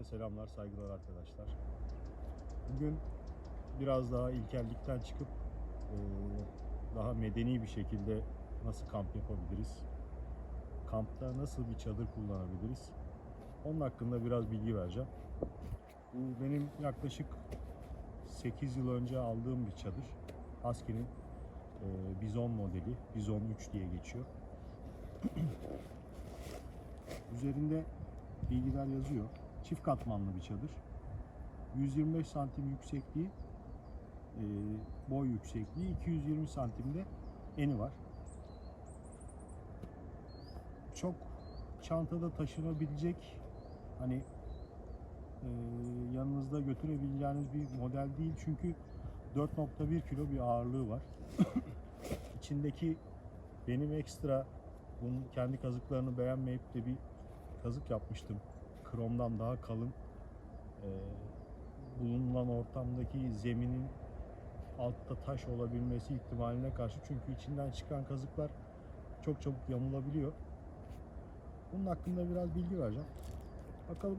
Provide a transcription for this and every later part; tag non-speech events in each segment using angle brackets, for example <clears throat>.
Herkese selamlar, saygılar arkadaşlar. Bugün biraz daha ilkellikten çıkıp eee, daha medeni bir şekilde nasıl kamp yapabiliriz? Kampta nasıl bir çadır kullanabiliriz? Onun hakkında biraz bilgi vereceğim. Bu benim yaklaşık 8 yıl önce aldığım bir çadır. Husky'nin eee, Bizon modeli, Bizon 3 diye geçiyor. <clears throat> Üzerinde bilgiler yazıyor. Çift katmanlı bir çadır. 125 santim yüksekliği, e, boy yüksekliği, 220 santimde eni var. Çok çantada taşınabilecek hani e, yanınızda götürebileceğiniz bir model değil çünkü 4.1 kilo bir ağırlığı var. <coughs> İçindeki benim ekstra bunun kendi kazıklarını beğenmeyip de bir kazık yapmıştım. Kromdan daha kalın. Ee, bulunan ortamdaki zeminin altta taş olabilmesi ihtimaline karşı çünkü içinden çıkan kazıklar çok çabuk yamulabiliyor. Bunun hakkında biraz bilgi vereceğim. Bakalım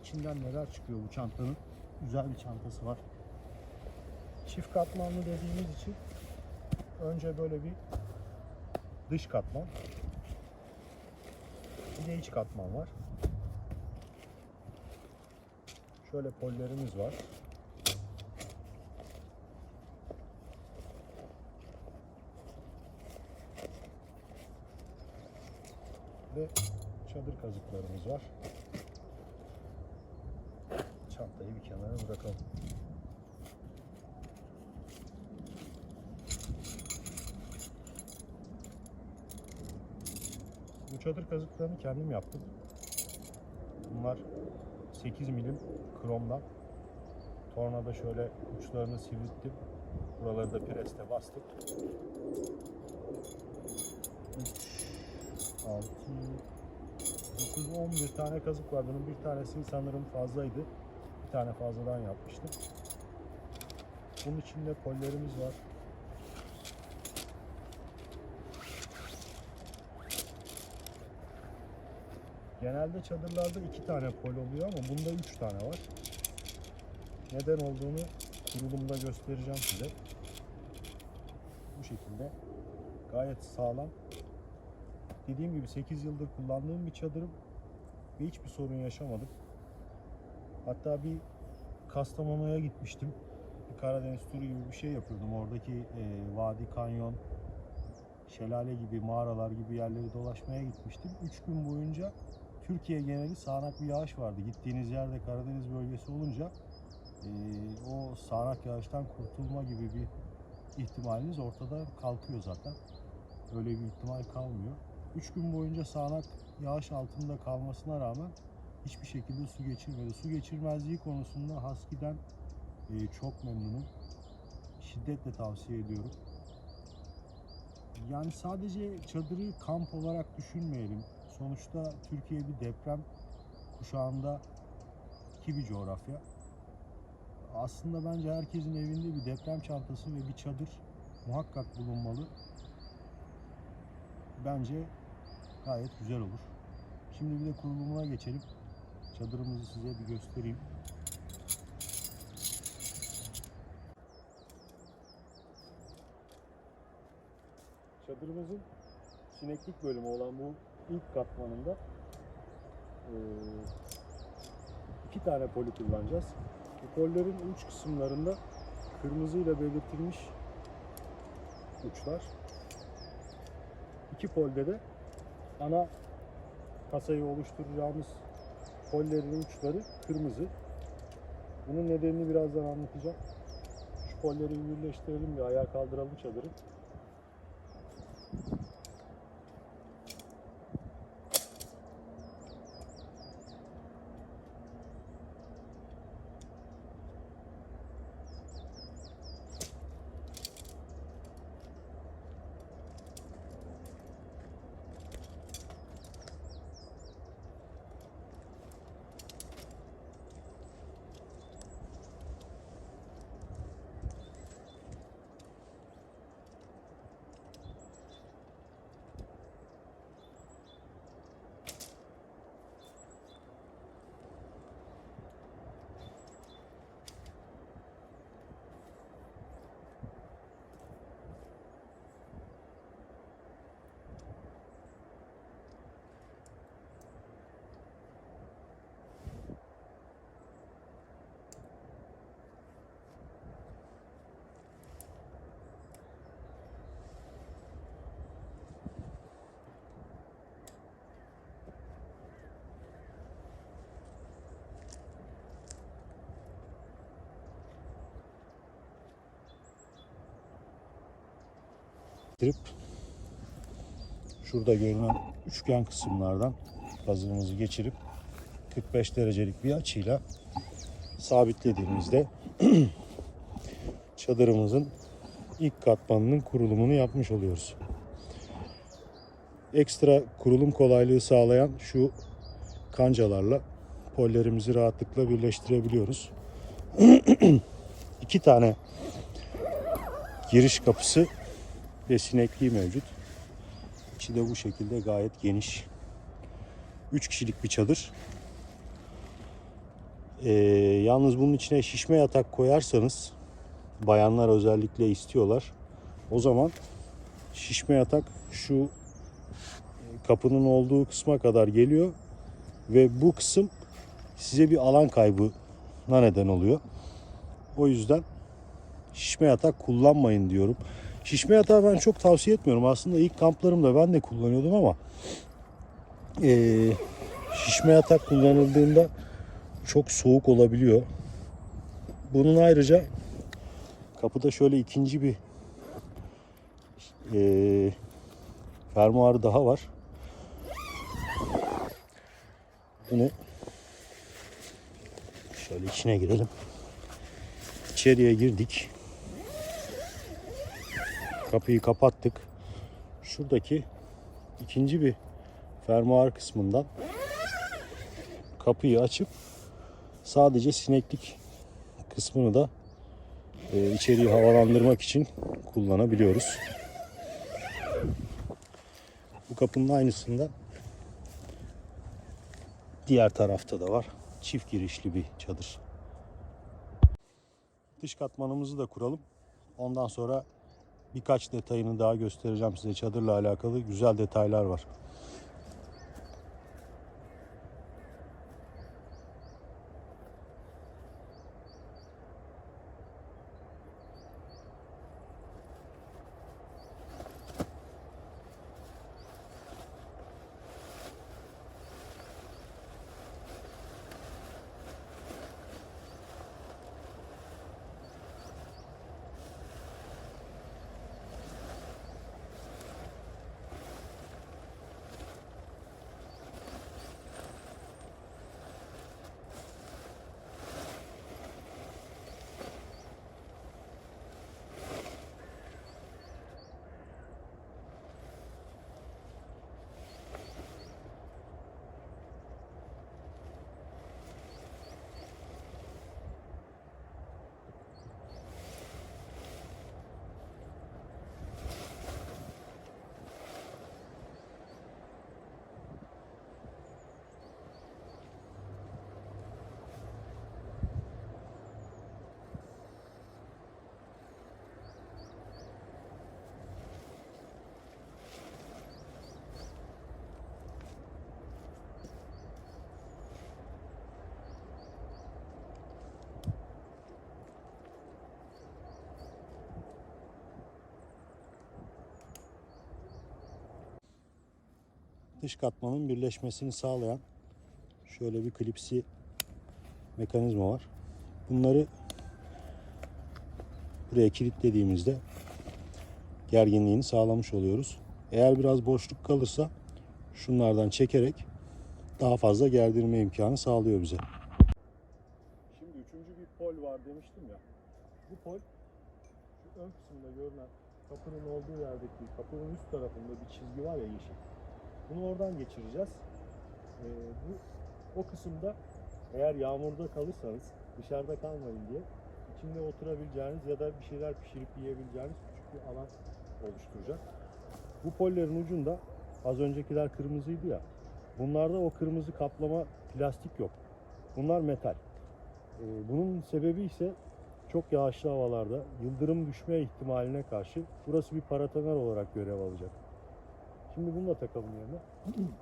içinden neler çıkıyor bu çantanın. Güzel bir çantası var. Çift katmanlı dediğimiz için önce böyle bir dış katman bir de iç katman var. Şöyle pollerimiz var. Ve çadır kazıklarımız var. Çantayı bir kenara bırakalım. Çadır kazıklarını kendim yaptım. Bunlar 8 milim kromdan. Tornada şöyle uçlarını sivrittim. Buraları da preste bastık. 3, 6, 9, 11 tane kazık var. Bunun bir tanesi sanırım fazlaydı. Bir tane fazladan yapmıştım. Bunun içinde pollerimiz var. Genelde çadırlarda iki tane pol oluyor ama bunda üç tane var. Neden olduğunu kurulumda göstereceğim size. Bu şekilde gayet sağlam. Dediğim gibi 8 yıldır kullandığım bir çadırım ve hiçbir sorun yaşamadım. Hatta bir Kastamonu'ya gitmiştim. Bir Karadeniz turu gibi bir şey yapıyordum. Oradaki e, vadi, kanyon, şelale gibi, mağaralar gibi yerleri dolaşmaya gitmiştim. 3 gün boyunca Türkiye geneli sağanak bir yağış vardı. Gittiğiniz yerde Karadeniz bölgesi olunca e, o sağanak yağıştan kurtulma gibi bir ihtimaliniz ortada kalkıyor zaten. Öyle bir ihtimal kalmıyor. 3 gün boyunca sağanak yağış altında kalmasına rağmen hiçbir şekilde su geçirmedi. Su geçirmezliği konusunda Husky'den e, çok memnunum. Şiddetle tavsiye ediyorum. Yani sadece çadırı kamp olarak düşünmeyelim. Sonuçta Türkiye bir deprem kuşağında ki bir coğrafya. Aslında bence herkesin evinde bir deprem çantası ve bir çadır muhakkak bulunmalı. Bence gayet güzel olur. Şimdi bir de kurulumuna geçelim. Çadırımızı size bir göstereyim. Çadırımızın sineklik bölümü olan bu ilk katmanında eee, iki tane poli kullanacağız. Bu pollerin uç kısımlarında kırmızıyla belirtilmiş uçlar. İki polde de ana kasayı oluşturacağımız pollerin uçları kırmızı. Bunun nedenini birazdan anlatacağım. Şu polleri bir birleştirelim bir ayağa kaldıralım çadırı. Trip şurada görünen üçgen kısımlardan gazımızı geçirip 45 derecelik bir açıyla sabitlediğimizde <clears throat> çadırımızın ilk katmanının kurulumunu yapmış oluyoruz. Ekstra kurulum kolaylığı sağlayan şu kancalarla pollerimizi rahatlıkla birleştirebiliyoruz. <clears throat> İki tane giriş kapısı ve sinekliği mevcut. İçi de bu şekilde gayet geniş. 3 kişilik bir çadır. Ee, yalnız bunun içine şişme yatak koyarsanız bayanlar özellikle istiyorlar. O zaman şişme yatak şu e, kapının olduğu kısma kadar geliyor ve bu kısım size bir alan kaybına neden oluyor. O yüzden şişme yatak kullanmayın diyorum. Şişme yatağı ben çok tavsiye etmiyorum. Aslında ilk kamplarımda ben de kullanıyordum ama eee, şişme yatak kullanıldığında çok soğuk olabiliyor. Bunun ayrıca kapıda şöyle ikinci bir eee fermuarı daha var. Bunu şöyle içine girelim. İçeriye girdik. Kapıyı kapattık. Şuradaki ikinci bir fermuar kısmından kapıyı açıp sadece sineklik kısmını da e, içeriği havalandırmak için kullanabiliyoruz. Bu kapının aynısında diğer tarafta da var. Çift girişli bir çadır. Dış katmanımızı da kuralım. Ondan sonra birkaç detayını daha göstereceğim size. Çadırla alakalı güzel detaylar var. Dış katmanın birleşmesini sağlayan şöyle bir klipsi mekanizma var. Bunları buraya kilitlediğimizde gerginliğini sağlamış oluyoruz. Eğer biraz boşluk kalırsa şunlardan çekerek daha fazla gerdirme imkanı sağlıyor bize. Şimdi üçüncü bir pol var demiştim ya. Bu pol şu ön kısımda görünen kapının olduğu yerdeki kapının üst tarafında bir çizgi var ya yeşil. Bunu oradan geçireceğiz. Ee, bu o kısımda eğer yağmurda kalırsanız dışarıda kalmayın diye içinde oturabileceğiniz ya da bir şeyler pişirip yiyebileceğiniz küçük bir alan oluşturacak. Bu pollerin ucunda az öncekiler kırmızıydı ya. Bunlarda o kırmızı kaplama plastik yok. Bunlar metal. Ee, bunun sebebi ise çok yağışlı havalarda yıldırım düşme ihtimaline karşı burası bir paratoner olarak görev alacak. Şimdi bunu da takalım yerine.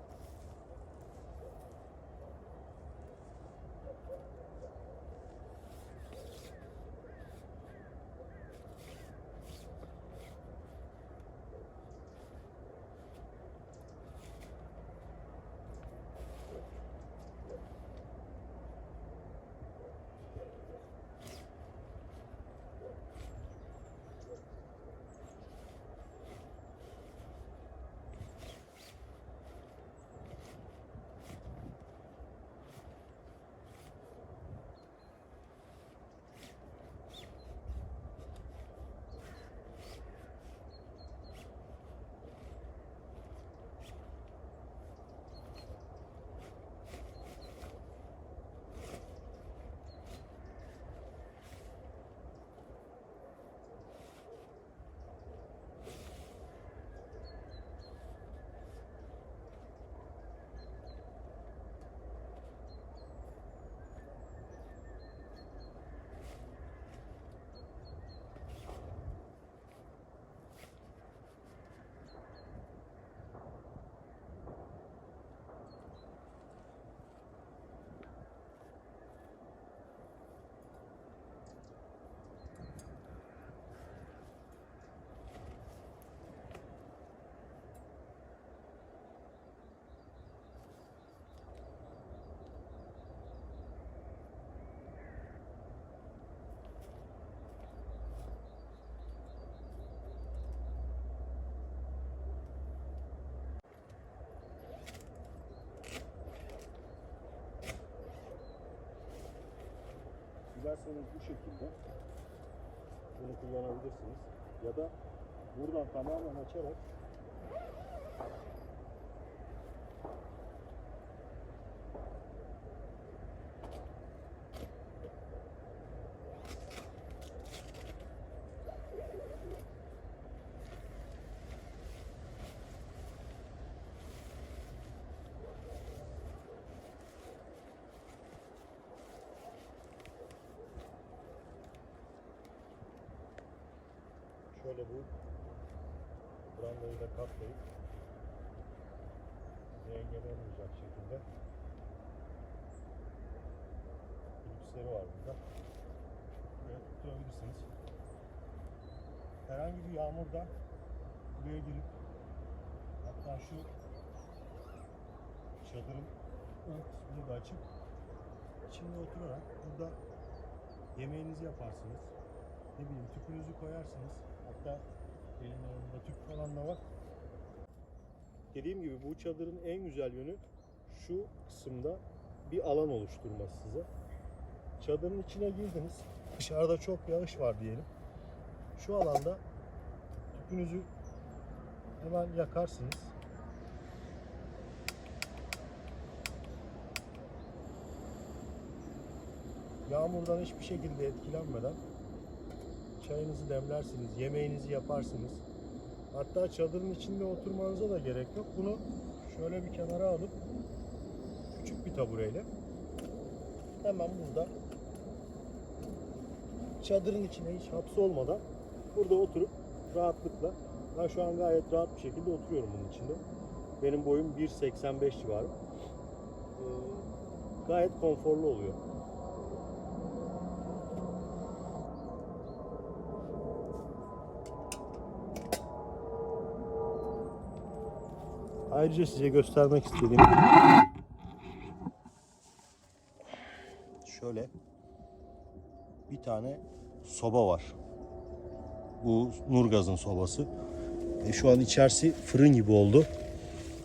Dilerseniz bu şekilde bunu kullanabilirsiniz. Ya da buradan tamamen açarak şöyle bu brandayı da katlayıp size engel olmayacak şekilde klipsleri var burada. Buraya tutturabilirsiniz. Herhangi bir yağmurda buraya girip hatta şu çadırın ön kısmını da açıp içinde oturarak burada yemeğinizi yaparsınız. Ne bileyim tüpünüzü koyarsınız. Hatta benim yanımda tüp falan da var. Dediğim gibi bu çadırın en güzel yönü şu kısımda bir alan oluşturması size. Çadırın içine girdiniz. Dışarıda çok yağış var diyelim. Şu alanda tüpünüzü hemen yakarsınız. Yağmurdan hiçbir şekilde etkilenmeden çayınızı demlersiniz, yemeğinizi yaparsınız. Hatta çadırın içinde oturmanıza da gerek yok. Bunu şöyle bir kenara alıp küçük bir tabureyle hemen burada çadırın içine hiç hapsolmadan burada oturup rahatlıkla ben şu an gayet rahat bir şekilde oturuyorum bunun içinde. Benim boyum 1.85 civarı. Ee, gayet konforlu oluyor. Ayrıca size göstermek istediğim şöyle bir tane soba var. Bu Nurgaz'ın sobası. E, şu an içerisi fırın gibi oldu.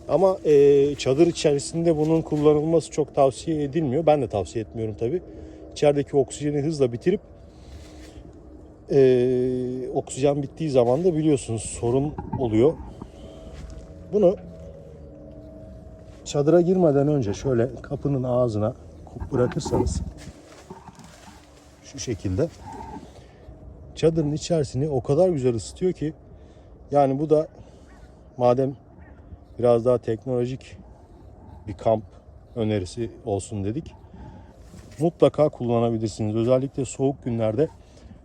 Ama e, çadır içerisinde bunun kullanılması çok tavsiye edilmiyor. Ben de tavsiye etmiyorum tabi. İçerideki oksijeni hızla bitirip e, oksijen bittiği zaman da biliyorsunuz sorun oluyor. Bunu çadıra girmeden önce şöyle kapının ağzına bırakırsanız şu şekilde çadırın içerisini o kadar güzel ısıtıyor ki yani bu da madem biraz daha teknolojik bir kamp önerisi olsun dedik. Mutlaka kullanabilirsiniz. Özellikle soğuk günlerde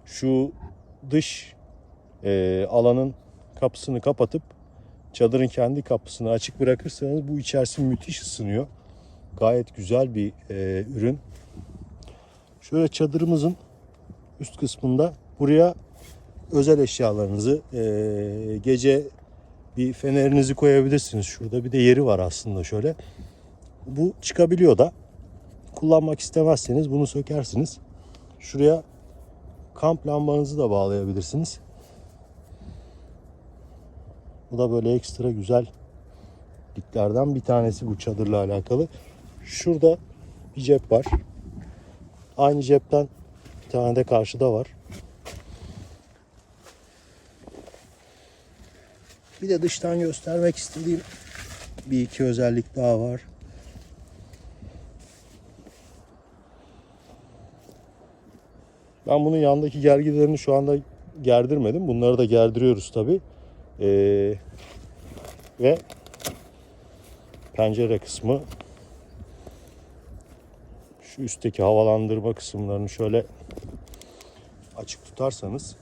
şu dış e, alanın kapısını kapatıp çadırın kendi kapısını açık bırakırsanız bu içerisi müthiş ısınıyor. Gayet güzel bir e, ürün. Şöyle çadırımızın üst kısmında buraya özel eşyalarınızı e, gece bir fenerinizi koyabilirsiniz. Şurada bir de yeri var aslında şöyle. Bu çıkabiliyor da. Kullanmak istemezseniz bunu sökersiniz. Şuraya kamp lambanızı da bağlayabilirsiniz. Bu da böyle ekstra güzel diklerden bir tanesi bu çadırla alakalı. Şurada bir cep var. Aynı cepten bir tane de karşıda var. Bir de dıştan göstermek istediğim bir iki özellik daha var. Ben bunun yanındaki gergilerini şu anda gerdirmedim. Bunları da gerdiriyoruz tabi. Ee, ve pencere kısmı şu üstteki havalandırma kısımlarını şöyle açık tutarsanız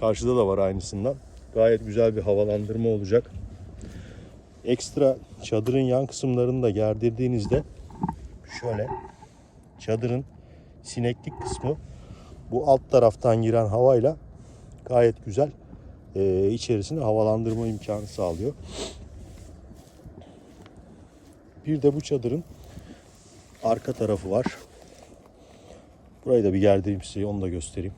karşıda da var aynısından. Gayet güzel bir havalandırma olacak. Ekstra çadırın yan kısımlarını da gerdirdiğinizde şöyle çadırın sineklik kısmı bu alt taraftan giren havayla gayet güzel e, içerisine havalandırma imkanı sağlıyor. Bir de bu çadırın arka tarafı var. Burayı da bir gerdireyim size onu da göstereyim.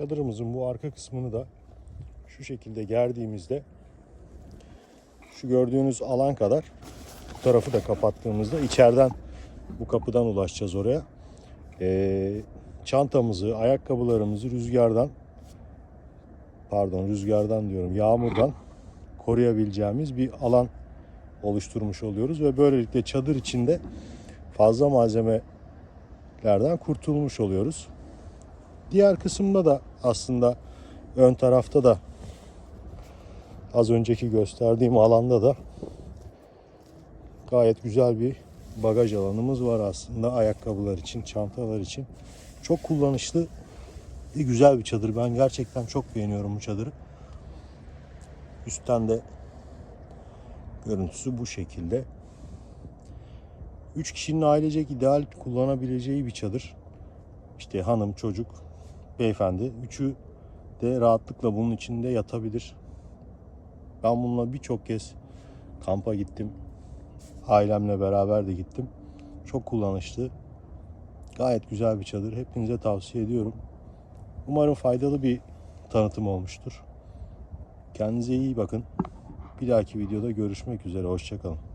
Çadırımızın bu arka kısmını da şu şekilde gerdiğimizde şu gördüğünüz alan kadar bu tarafı da kapattığımızda içeriden bu kapıdan ulaşacağız oraya. Ee, çantamızı, ayakkabılarımızı rüzgardan pardon rüzgardan diyorum yağmurdan koruyabileceğimiz bir alan oluşturmuş oluyoruz ve böylelikle çadır içinde fazla malzemelerden kurtulmuş oluyoruz. Diğer kısımda da aslında ön tarafta da az önceki gösterdiğim alanda da gayet güzel bir bagaj alanımız var aslında ayakkabılar için, çantalar için. Çok kullanışlı ve güzel bir çadır. Ben gerçekten çok beğeniyorum bu çadırı. Üstten de görüntüsü bu şekilde. 3 kişinin ailecek ideal kullanabileceği bir çadır. İşte hanım, çocuk, beyefendi. Üçü de rahatlıkla bunun içinde yatabilir. Ben bununla birçok kez kampa gittim. Ailemle beraber de gittim. Çok kullanışlı. Gayet güzel bir çadır. Hepinize tavsiye ediyorum. Umarım faydalı bir tanıtım olmuştur. Kendinize iyi bakın. Bir dahaki videoda görüşmek üzere. Hoşçakalın.